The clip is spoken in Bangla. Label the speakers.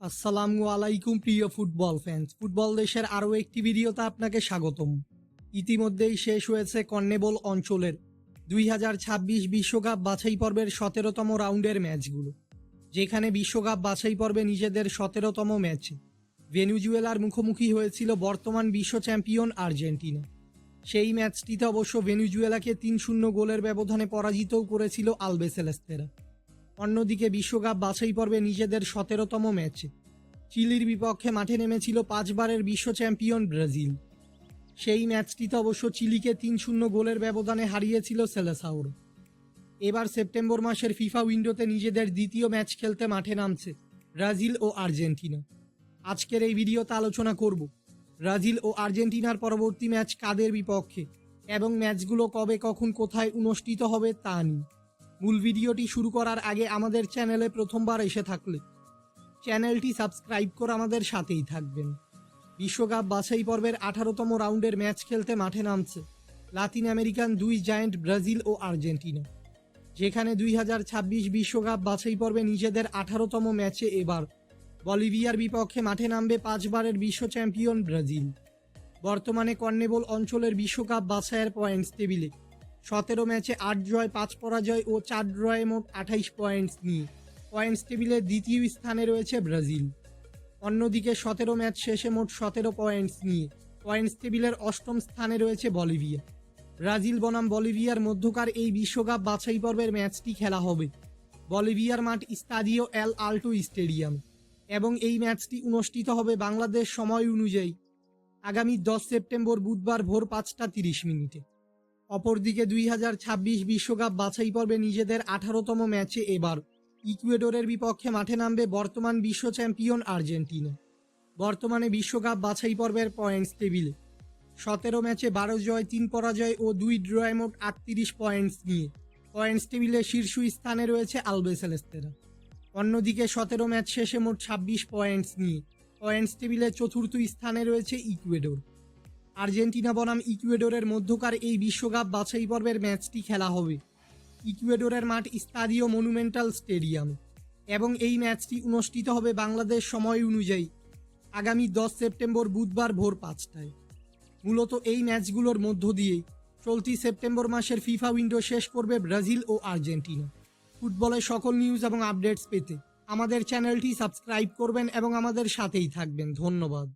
Speaker 1: আসসালামু আলাইকুম, প্রিয় ফুটবল ফ্যান্স ফুটবল দেশের আরও একটি ভিডিওতে আপনাকে স্বাগতম। ইতিমধ্যেই শেষ হয়েছে কর্নেবল অঞ্চলের দুই হাজার ছাব্বিশ বিশ্বকাপ বাছাই পর্বের সতেরোতম রাউন্ডের ম্যাচগুলো, যেখানে বিশ্বকাপ বাছাই পর্বে নিজেদের সতেরোতম ম্যাচে ভেনুজুয়েলার মুখোমুখি হয়েছিল বর্তমান বিশ্ব চ্যাম্পিয়ন আর্জেন্টিনা। সেই ম্যাচটিতে অবশ্য ভেনুজুয়েলাকে তিন শূন্য গোলের ব্যবধানে পরাজিতও করেছিল আলবেসেলেস্তেরা। অন্যদিকে বিশ্বকাপ বাছাই পর্বে নিজেদের সতেরোতম ম্যাচে। চিলির বিপক্ষে মাঠে নেমেছিল পাঁচবারের বিশ্ব চ্যাম্পিয়ন ব্রাজিল। সেই ম্যাচটিতে অবশ্য চিলিকে তিন শূন্য গোলের ব্যবধানে হারিয়েছিল সেলেসাউর। এবার সেপ্টেম্বর মাসের ফিফা উইন্ডোতে নিজেদের দ্বিতীয় ম্যাচ খেলতে মাঠে নামছে ব্রাজিল ও আর্জেন্টিনা। আজকের এই ভিডিওতে আলোচনা করব ব্রাজিল ও আর্জেন্টিনার পরবর্তী ম্যাচ কাদের বিপক্ষে এবং ম্যাচগুলো কবে, কখন, কোথায় অনুষ্ঠিত হবে তা নিয়ে। মূল ভিডিওটি শুরু করার আগে আমাদের চ্যানেলে প্রথমবার এসে থাকলে চ্যানেলটি সাবস্ক্রাইব করে আমাদের সাথেই থাকবেন। বিশ্বকাপ বাছাই পর্বের আঠারোতম রাউন্ডের ম্যাচ খেলতে মাঠে নামছে লাতিন আমেরিকান দুই জায়ান্ট ব্রাজিল ও আর্জেন্টিনা। যেখানে দুই হাজার ছাব্বিশ বিশ্বকাপ বাছাই পর্বে নিজেদের আঠারোতম ম্যাচে এবার বলিভিয়ার বিপক্ষে মাঠে নামবে পাঁচবারের বিশ্ব চ্যাম্পিয়ন ব্রাজিল। বর্তমানে কর্নেবল অঞ্চলের বিশ্বকাপ বাছাইয়ের পয়েন্টস টেবিলে সতেরো ম্যাচে আট জয়, পাঁচ পরাজয় ও চার ড্রয়ে মোট আঠাইশ পয়েন্টস নিয়ে। পয়েন্টস টেবিলের দ্বিতীয় স্থানে রয়েছে ব্রাজিল। অন্যদিকে সতেরো ম্যাচ শেষে মোট সতেরো পয়েন্টস নিয়ে। পয়েন্টস টেবিলের অষ্টম স্থানে রয়েছে বলিভিয়া। ব্রাজিল বনাম বলিভিয়ার মধ্যকার এই বিশ্বকাপ বাছাই পর্বের ম্যাচটি খেলা হবে। বলিভিয়ার মাঠ স্তাদিও এল আল্টো স্টেডিয়াম। এবং এই ম্যাচটি অনুষ্ঠিত হবে বাংলাদেশ সময় অনুযায়ী। আগামী দশ সেপ্টেম্বর বুধবার ভোর পাঁচটা তিরিশ মিনিটে। অপরদিকে দুই হাজার ছাব্বিশ বিশ্বকাপ বাছাই পর্বে নিজেদের আঠারোতম ম্যাচে এবার ইকুয়েডরের বিপক্ষে মাঠে নামবে বর্তমান বিশ্ব চ্যাম্পিয়ন আর্জেন্টিনা। বর্তমানে বিশ্বকাপ বাছাই পর্বের পয়েন্টস টেবিলে সতেরো ম্যাচে বারো জয়, তিন পরাজয় ও দুই ড্রয় মোট আটত্রিশ পয়েন্টস নিয়ে। পয়েন্টস টেবিলে শীর্ষ স্থানে রয়েছে আলবেসেলেস্তেরা অন্যদিকে সতেরো ম্যাচ শেষে মোট ছাব্বিশ পয়েন্টস নিয়ে। পয়েন্টস টেবিলে চতুর্থ স্থানে রয়েছে ইকুয়েডর। আর্জেন্টিনা বনাম ইকুয়েডরের মধ্যকার এই বিশ্বকাপ বাছাই পর্বের ম্যাচটি খেলা হবে। ইকুয়েডরের মাঠ স্তাদিও মনুমেন্টাল স্টেডিয়াম এবং এই ম্যাচটি অনুষ্ঠিত হবে বাংলাদেশ সময় অনুযায়ী আগামী দশ সেপ্টেম্বর বুধবার ভোর পাঁচটায়। মূলত এই ম্যাচগুলোর মধ্য দিয়েই চলতি সেপ্টেম্বর মাসের ফিফা উইন্ডো শেষ করবে ব্রাজিল ও আর্জেন্টিনা। ফুটবলের সকল নিউজ এবং আপডেটস পেতে আমাদের চ্যানেলটি সাবস্ক্রাইব করবেন এবং আমাদের সাথেই থাকবেন। ধন্যবাদ।